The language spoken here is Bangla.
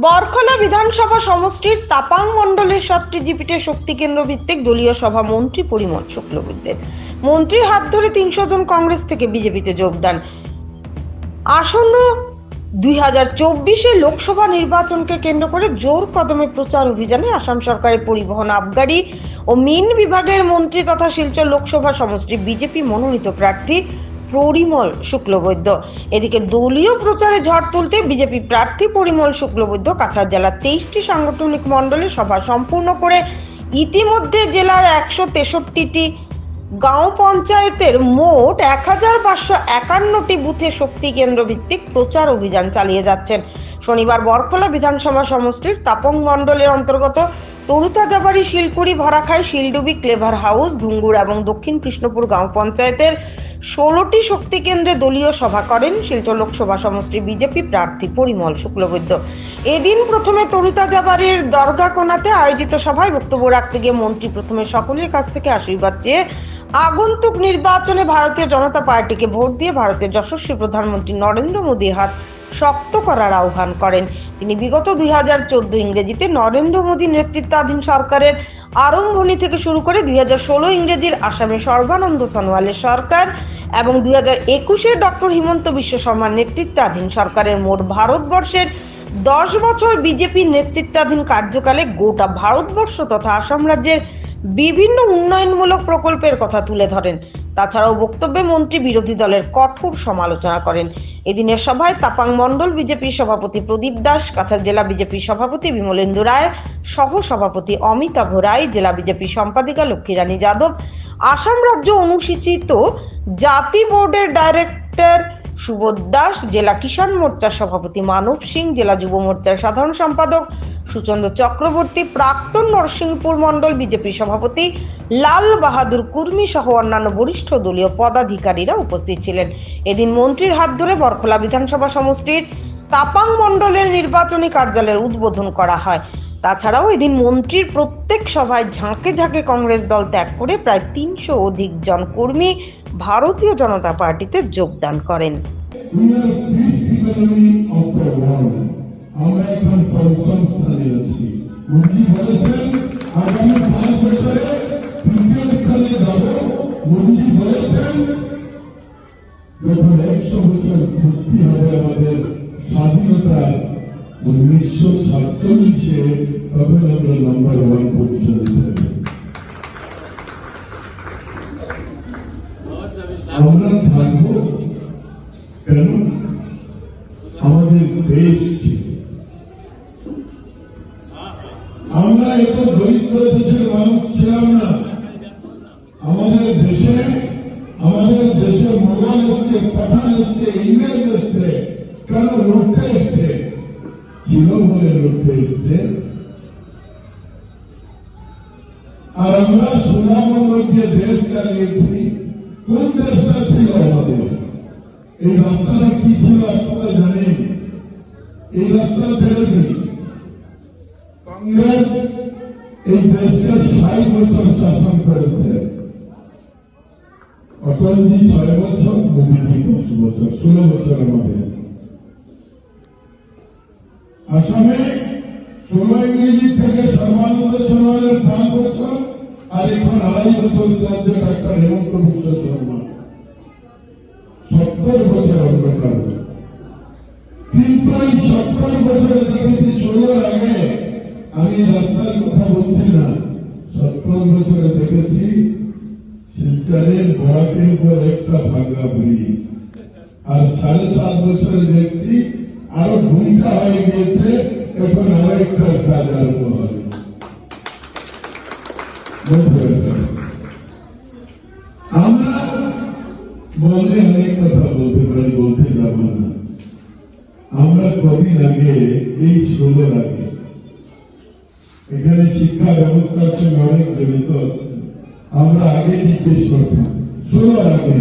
বরখলা বিধানসভা সমষ্টির তাপাং মণ্ডলের সাতটি জিপিটে শক্তি কেন্দ্র ভিত্তিক দলীয় সভা মন্ত্রী পরিমল শুক্লবৈদ্যের। মন্ত্রীর হাত ধরে তিনশো জন কংগ্রেস থেকে বিজেপিতে যোগদান আসন্ন দুই হাজার চব্বিশে লোকসভা নির্বাচনকে কেন্দ্র করে জোর কদমে প্রচার অভিযানে আসাম সরকারের পরিবহন আবগারি ও মিন বিভাগের মন্ত্রী তথা শিলচর লোকসভা সমষ্টি বিজেপি মনোনীত প্রার্থী পরিমল শুক্লবৈদ্য। এদিকে দলীয় প্রচারে ঝড় তুলতে বিজেপি প্রার্থী পরিমল শুক্লবৈদ্য কাছাড় জেলার তেইশটি সাংগঠনিক মণ্ডলে সভা সম্পূর্ণ করে ইতিমধ্যে জেলার একশো তেষট্টিটি গাঁও পঞ্চায়েতের মোট এক হাজার পাঁচশো একান্নটি বুথে শক্তি কেন্দ্র ভিত্তিক প্রচার অভিযান চালিয়ে যাচ্ছেন। শনিবার বরখলা বিধানসভা সমষ্টির তাপং মণ্ডলের অন্তর্গত তরুতাজাবাড়ি শিলকুড়ি ভরাখাই শিলডুবি ক্লেভার হাউস, ঘুঙ্গুর এবং দক্ষিণ কৃষ্ণপুর গাঁও পঞ্চায়েতের ষোলোটি শক্তি কেন্দ্রে দলীয় সভা করেন শিলচর লোকসভা সমষ্টির বিজেপি প্রার্থী পরিমল শুক্লবৈদ্য। এদিন প্রথমে তরুতাজাবাড়ির দরগা কোনাতে আয়োজিত সভায় বক্তব্য রাখতে গিয়ে মন্ত্রী প্রথমে সকলের কাছ থেকে আশীর্বাদ চেয়ে আগন্তুক নির্বাচনে ভারতীয় জনতা পার্টিকে ভোট দিয়ে ভারতের যশস্বী প্রধানমন্ত্রী নরেন্দ্র মোদীর হাত শক্ত করার আহ্বান করেন। তিনি বিগত দুই হাজার চোদ্দ ইংরেজিতে নরেন্দ্র মোদীর নেতৃত্বাধীন সরকারের আরম্ভণি থেকে শুরু করে দুই হাজার ষোলো ইংরেজির আসামে সর্বানন্দ সোনোয়ালের সরকার এবং দুই হাজার একুশে ডক্টর হিমন্ত বিশ্ব শর্মার নেতৃত্বাধীন সরকারের মোট ভারতবর্ষের দশ বছর বিজেপির নেতৃত্বাধীন কার্যকালে গোটা ভারতবর্ষ তথা আসাম রাজ্যের বিভিন্ন উন্নয়নমূলক প্রকল্পের কথা তুলে ধরেন। তাছাড়াও বক্তব্যে মন্ত্রী বিরোধী দলের কঠোর সমালোচনা করেন। এদিনের সভায় তাপাং মণ্ডল বিজেপির সভাপতি প্রদীপ দাস, কাছাড় জেলা বিজেপির সভাপতি বিমলেন্দু রায়, সহ সভাপতি অমিতাভ রায়, জেলা বিজেপি সম্পাদিকা লক্ষ্মীরানী যাদব, আসাম রাজ্য অনুসূচিত জাতি বোর্ডের ডাইরেক্টর সুবোধ দাস, জেলা কিষাণ মোর্চার সভাপতি মানব সিং, জেলা যুব মোর্চার সাধারণ সম্পাদক সুচন্দ্র চক্রবর্তী, প্রাক্তন নরসিংপুর মণ্ডল বিজেপি সভাপতি লাল বাহাদুর কুর্মি সহ অন্যান্য বরিষ্ঠ দলীয় পদাধিকারীরা উপস্থিত ছিলেন। এদিন মন্ত্রীর হাত ধরে বরখলা বিধানসভা সমষ্টির তাপাং মণ্ডলের নির্বাচনী কার্যালয়ের উদ্বোধন করা হয়। তাছাড়াও এদিন মন্ত্রীর প্রত্যেক সভায় ঝাঁকে ঝাঁকে কংগ্রেস দল ত্যাগ করে প্রায় তিনশো অধিক জন কর্মী ভারতীয় জনতা পার্টিতে যোগদান করেন. আমরা এখন পঞ্চম স্থানে আছি। মোদী বলেছেন যখন একশো বছর ভর্তি হবে আমাদের স্বাধীনতার উনিশশো সাতচল্লিশে, তখন আমরা নাম্বার ওয়ান পজিশনে মোবাইল এসছে পাঠান এসছে ইমেল এসছে কেন লড়তে এসছে ছিল বলে লড়তে এসছে আর আমরা সুনামের মধ্যে দেশ চালিয়েছি কোন দেশটা ছিল আমাদের এই রাস্তাটা কি ছিল আপনারা জানেন এই রাস্তা ছেড়ে দিন কংগ্রেস এই দেশকে ষাট বছর শাসন করেছে অটলজি ছয় বছর মোদীজি দশ বছর, ষোলো বছর আমাদের আসামে ষোলো ইংরেজি থেকে সর্বানন্দ সোনোয়ালের পাঁচ বছর আর এখন আড়াই বছর চলছে ডাক্তার হেমন্ত বিশ্ব শর্মা। সত্তর বছর অন্ধকার কিন্তু এই সত্তর বছরে দেখেছি ষোলোর আগে আমি রাস্তার কথা বলছি না। সত্তর বছরে দেখেছি শিলচরের বরাকের উপর একটা ভাগা ব্রিজ আর সাড়ে সাত বছরে দেখছি আরও দুইটা হয়ে গিয়েছে, এখন আরও একটা কাজ আরম্ভ হবে। আমরা বললে অনেক কথা বলতে পারি, বলতে যাব না। আমরা কদিন আগে, এই ষোলোর আগে, এখানে শিক্ষা ব্যবস্থার সঙ্গে অনেক জড়িত আছে। আমরা আগে জিজ্ঞেস করতাম ষোলোর আগে।